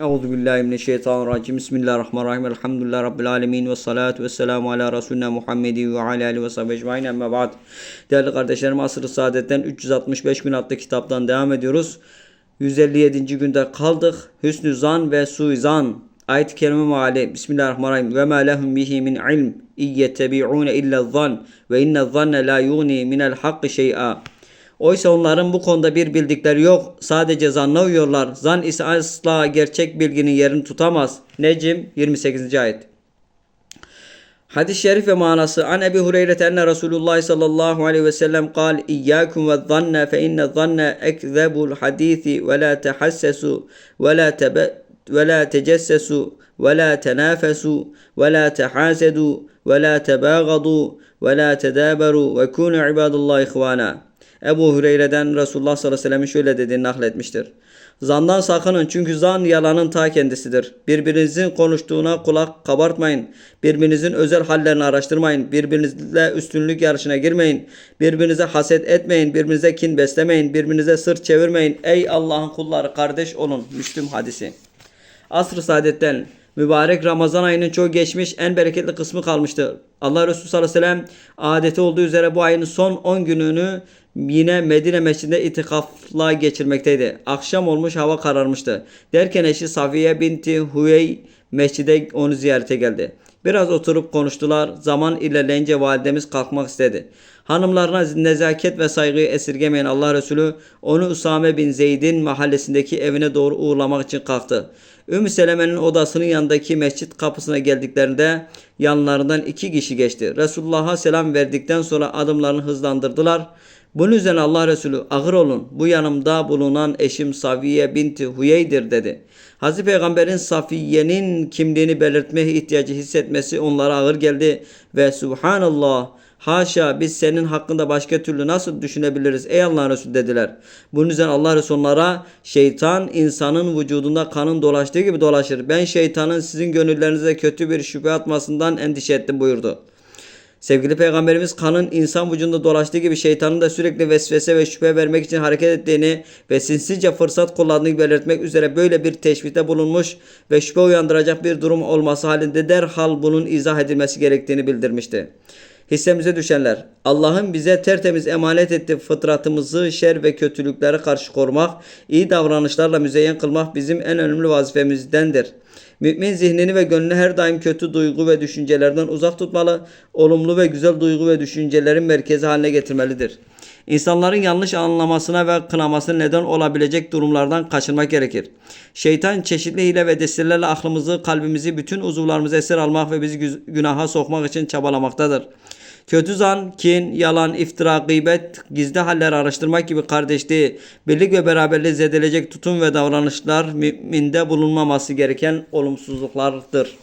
Euzu billahi mineşşeytanirracim. Bismillahirrahmanirrahim. Elhamdülillahi rabbil alamin ve salatu vesselamu ala resulina Muhammedin ve ala alihi ve sahbihi ecmaîn. Amma ba'd. Değerli kardeşlerim, Asr-ı Saadet'ten 365 gün adlı kitaptan devam ediyoruz. 157. günde kaldık. Hüsnü zan ve suizan. Ayet-i kerime meali. Bismillahirrahmanirrahim. Ve ma lehum bihi min ilm. İyyetebi'un illa zan ve inne zanne la yughni minel hakkı şey'a. Oysa onların bu konuda bir bildikleri yok. Sadece zanna uyuyorlar. Zan ise asla gerçek bilginin yerini tutamaz. Necim 28. ayet. Hadis-i şerif ve manası An Ebi Hureyre enne Resulullah sallallahu aleyhi ve sellem kal İyyâkum ve zanne fe inne zanne ekzebul hadisi ve la tehassesu ve la tebe ve la tecessesu ve la tenafesu ve la tehasadu ve la tebâgadu ve la tedâberu ve kûnü ibadullah ihvâna. Ebu Hureyre'den Resulullah sallallahu aleyhi ve sellem'in şöyle dediğini nakletmiştir. Zandan sakının çünkü zan yalanın ta kendisidir. Birbirinizin konuştuğuna kulak kabartmayın. Birbirinizin özel hallerini araştırmayın. Birbirinizle üstünlük yarışına girmeyin. Birbirinize haset etmeyin. Birbirinize kin beslemeyin. Birbirinize sırt çevirmeyin. Ey Allah'ın kulları kardeş olun. Müslüm hadisi. Asr-ı Saadet'ten mübarek Ramazan ayının çok geçmiş en bereketli kısmı kalmıştı. Allah Resulü sallallahu aleyhi ve sellem adeti olduğu üzere bu ayın son 10 gününü yine Medine Mescidinde itikafla geçirmekteydi. Akşam olmuş hava kararmıştı. Derken eşi Safiye binti Huyey mescide onu ziyarete geldi. Biraz oturup konuştular. Zaman ilerleyince validemiz kalkmak istedi. Hanımlarına nezaket ve saygıyı esirgemeyen Allah Resulü onu Usame bin Zeyd'in mahallesindeki evine doğru uğurlamak için kalktı. Ümmü Seleme'nin odasının yanındaki mescit kapısına geldiklerinde yanlarından iki kişi geçti. Resulullah'a selam verdikten sonra adımlarını hızlandırdılar. Bunun üzerine Allah Resulü ağır olun bu yanımda bulunan eşim Safiye binti Huyey'dir dedi. Hazreti Peygamber'in Safiye'nin kimliğini belirtmeye ihtiyacı hissetmesi onlara ağır geldi ve Subhanallah Haşa biz senin hakkında başka türlü nasıl düşünebiliriz ey Allah Resulü dediler. Bunun üzerine Allah Resulü onlara şeytan insanın vücudunda kanın dolaştığı gibi dolaşır. Ben şeytanın sizin gönüllerinize kötü bir şüphe atmasından endişe ettim buyurdu. Sevgili Peygamberimiz kanın insan vücudunda dolaştığı gibi şeytanın da sürekli vesvese ve şüphe vermek için hareket ettiğini ve sinsice fırsat kullandığını belirtmek üzere böyle bir teşbihte bulunmuş ve şüphe uyandıracak bir durum olması halinde derhal bunun izah edilmesi gerektiğini bildirmişti. Hissemize düşenler, Allah'ın bize tertemiz emanet ettiği fıtratımızı şer ve kötülüklere karşı korumak, iyi davranışlarla müzeyyen kılmak bizim en önemli vazifemizdendir. Mümin zihnini ve gönlünü her daim kötü duygu ve düşüncelerden uzak tutmalı, olumlu ve güzel duygu ve düşüncelerin merkezi haline getirmelidir. İnsanların yanlış anlamasına ve kınamasına neden olabilecek durumlardan kaçınmak gerekir. Şeytan çeşitli hile ve destelerle aklımızı, kalbimizi, bütün uzuvlarımızı esir almak ve bizi günaha sokmak için çabalamaktadır. Kötü zan, kin, yalan, iftira, gıybet, gizli haller araştırmak gibi kardeşliği, birlik ve beraberliği zedeleyecek tutum ve davranışlar müminde bulunmaması gereken olumsuzluklardır.